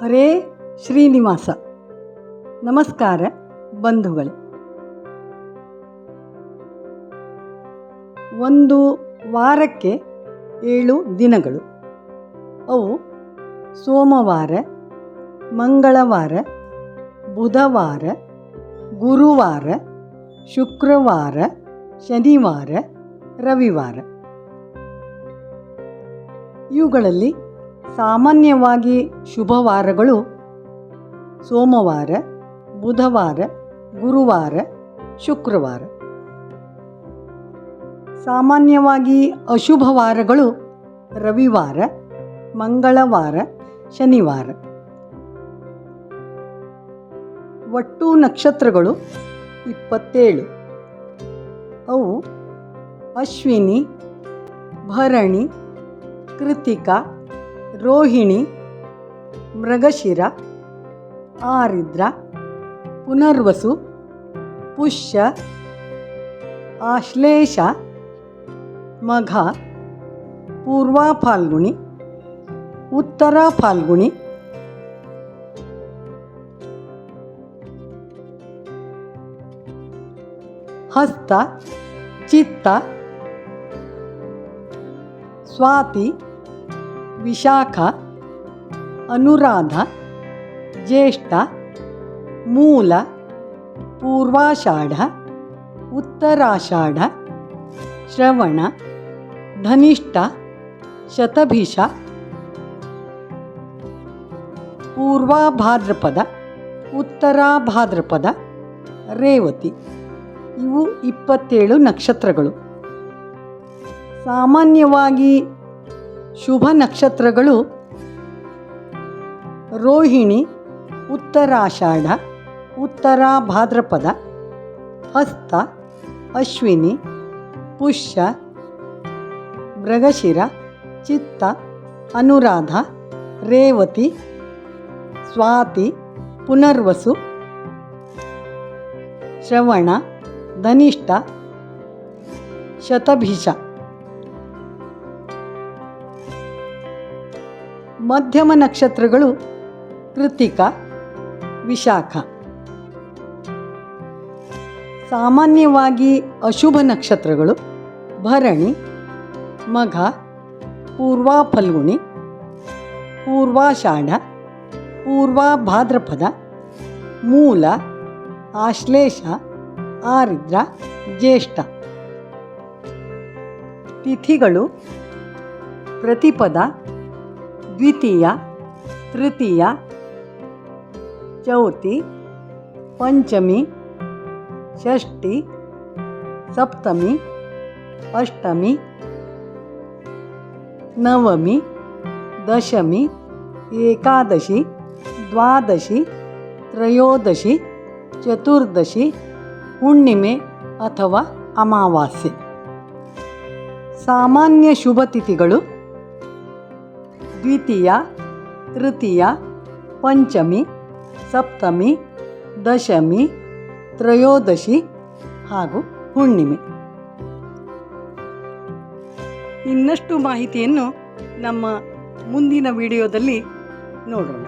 ಹರೇ ಶ್ರೀನಿವಾಸ. ನಮಸ್ಕಾರ ಬಂಧುಗಳೇ. ಒಂದು ವಾರಕ್ಕೆ ಏಳು ದಿನಗಳು. ಅವು ಸೋಮವಾರ, ಮಂಗಳವಾರ, ಬುಧವಾರ, ಗುರುವಾರ, ಶುಕ್ರವಾರ, ಶನಿವಾರ, ರವಿವಾರ. ಇವುಗಳಲ್ಲಿ ಸಾಮಾನ್ಯವಾಗಿ ಶುಭವಾರಗಳು ಸೋಮವಾರ, ಬುಧವಾರ, ಗುರುವಾರ, ಶುಕ್ರವಾರ. ಸಾಮಾನ್ಯವಾಗಿ ಅಶುಭವಾರಗಳು ರವಿವಾರ, ಮಂಗಳವಾರ, ಶನಿವಾರ. ಒಟ್ಟು ನಕ್ಷತ್ರಗಳು ಇಪ್ಪತ್ತೇಳು. ಅವು ಅಶ್ವಿನಿ, ಭರಣಿ, ಕೃತಿಕಾ ರೋಹಿಣಿ ಮೃಗಶಿರ ಆರಿದ್ರ ಪುನರ್ವಸು ಪುಷ್ಯ ಆಶ್ಲೇಷ ಮಘ ಪೂರ್ವಾ ಫಾಲ್ಗುಣಿ ಉತ್ತರ ಫಾಲ್ಗುಣಿ ಹಸ್ತ ಚಿತ್ತ ಸ್ವಾತಿ ವಿಶಾಖ, ಅನುರಾಧ, ಜ್ಯೇಷ್ಠ, ಮೂಲ, ಪೂರ್ವಾಷಾಢ, ಉತ್ತರಾಷಾಢ, ಶ್ರವಣ, ಧನಿಷ್ಠ, ಶತಭಿಷ, ಪೂರ್ವಾಭಾದ್ರಪದ, ಉತ್ತರಾಭಾದ್ರಪದ, ರೇವತಿ. ಇವು ಇಪ್ಪತ್ತೇಳು ನಕ್ಷತ್ರಗಳು. ಸಾಮಾನ್ಯವಾಗಿ ಶುಭ ನಕ್ಷತ್ರಗಳು ರೋಹಿಣಿ, ಉತ್ತರಾಷಾಢ ಉತ್ತರ ಭಾದ್ರಪದ ಹಸ್ತ, ಅಶ್ವಿನಿ, ಪುಷ್ಯ, ಮೃಗಶಿರ, ಚಿತ್ತ, ಅನುರಾಧ, ರೇವತಿ, ಸ್ವಾತಿ, ಪುನರ್ವಸು, ಶ್ರವಣ, ಧನಿಷ್ಠ, ಶತಭಿಷ. ಮಧ್ಯಮ ನಕ್ಷತ್ರಗಳು ಕೃತಿಕ, ವಿಶಾಖ. ಸಾಮಾನ್ಯವಾಗಿ ಅಶುಭ ನಕ್ಷತ್ರಗಳು ಭರಣಿ, ಮಘ ಪೂರ್ವಾ ಫಲ್ಗುಣಿ ಪೂರ್ವಾಷಾಢ ಪೂರ್ವಾ ಭಾದ್ರಪದ ಮೂಲ, ಆಶ್ಲೇಷ, ಆರಿದ್ರ, ಜ್ಯೇಷ್ಠ. ತಿಥಿಗಳು ಪ್ರತಿಪದ ದ್ವಿತೀಯ, ತೃತೀಯ, ಚೌತಿ, ಪಂಚಮಿ, ಷಷ್ಠಿ, ಸಪ್ತಮಿ, ಅಷ್ಟಮಿ, ನವಮಿ, ದಶಮಿ, ಏಕಾದಶಿ, ದ್ವಾದಶಿ, ತ್ರಯೋದಶಿ, ಚತುರ್ದಶಿ, ಹುಣ್ಣಿಮೆ ಅಥವಾ ಅಮಾವಾಸ್ಯೆ. ಸಾಮಾನ್ಯ ಶುಭ ತಿಥಿಗಳು ದ್ವಿತೀಯ ತೃತೀಯ ಪಂಚಮಿ ಸಪ್ತಮಿ ದಶಮಿ ತ್ರಯೋದಶಿ ಹಾಗೂ ಹುಣ್ಣಿಮೆ. ಇನ್ನಷ್ಟು ಮಾಹಿತಿಯನ್ನು ನಮ್ಮ ಮುಂದಿನ ವಿಡಿಯೋದಲ್ಲಿ ನೋಡೋಣ.